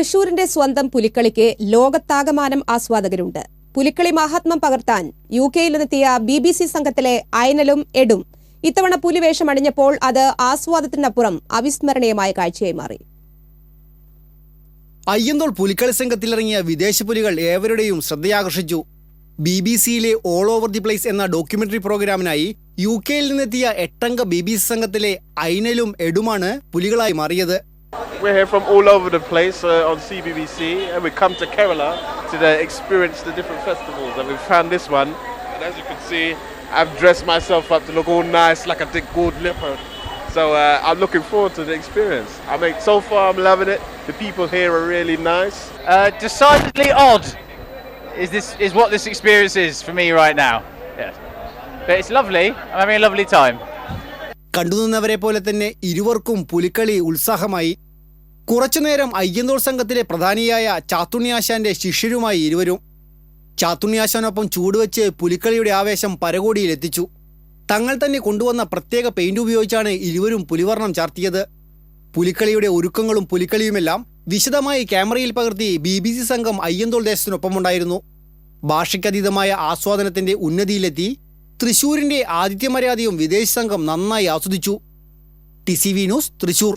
തൃശൂരിന്റെ സ്വന്തം പുലിക്കളിക്ക് ലോകത്താകമാനം ആസ്വാദകരുണ്ട്. പുലിക്കളി മഹാത്മം പകർത്താൻ യു കെയിൽ നിന്നെത്തിയ ബി ബി സി സംഘത്തിലെ അയനലും എഡും ഇത്തവണ പുലിവേഷം അണിഞ്ഞപ്പോൾ അത് ആസ്വാദത്തിനപ്പുറം അവിസ്മരണീയമായ കാഴ്ചയായി മാറി. അയ്യന്തോൾ പുലിക്കളി സംഘത്തിലിറങ്ങിയ വിദേശ പുലികൾ ഏവരുടെയും ശ്രദ്ധയാകർഷിച്ചു. ബി ബി സിയിലെ ഓൾ ഓവർ ദി പ്ലേസ് എന്ന ഡോക്യുമെന്ററി പ്രോഗ്രാമിനായി യു കെയിൽ നിന്നെത്തിയ എട്ടംഗ ബി ബി സി സംഘത്തിലെ ഐനലും എഡുമാണ് പുലികളായി മാറിയത്. We're here from all over the place uh, on CBBC, and we come to Kerala to the experience the different festivals. And we found this one, and as you can see, I've dressed myself up to look all nice like a big gold leopard. So uh, I'm looking forward to the experience. I mean, so far I'm loving it. The people here are really nice. Uh, decidedly odd is this is what this experience is for me right now. Yes. But it's lovely. I'm having a lovely time. കണ്ടുനിന്നവരെ പോലെ തന്നെ ഇരുവർക്കും പുലിക്കളി ഉത്സാഹമായി കുറച്ചുനേരം അയ്യന്തോൾ സംഘത്തിലെ പ്രധാനിയായ ചാത്തുണ്ണിയാശാന്റെ ശിഷ്യരുമായി ഇരുവരും ചാത്തുണ്ണിയാശാനൊപ്പം ചൂടുവെച്ച് പുലിക്കളിയുടെ ആവേശം പരകോടിയിലെത്തിച്ചു. തങ്ങൾ തന്നെ കൊണ്ടുവന്ന പ്രത്യേക പെയിന്റ് ഉപയോഗിച്ചാണ് ഇരുവരും പുലിവർണം ചാർത്തിയത്. പുലിക്കളിയുടെ ഒരുക്കങ്ങളും പുലിക്കളിയുമെല്ലാം വിശദമായി ക്യാമറയിൽ പകർത്തി ബി ബി സി സംഘം അയ്യന്തോൾ ദേശത്തിനൊപ്പമുണ്ടായിരുന്നു. ഭാഷയ്ക്കതീതമായ ആസ്വാദനത്തിന്റെ ഉന്നതിയിലെത്തി തൃശൂരിന്റെ ആതിഥ്യമര്യാദയും വിദേശ സംഘം നന്നായി ആസ്വദിച്ചു. T C V news Thrissur.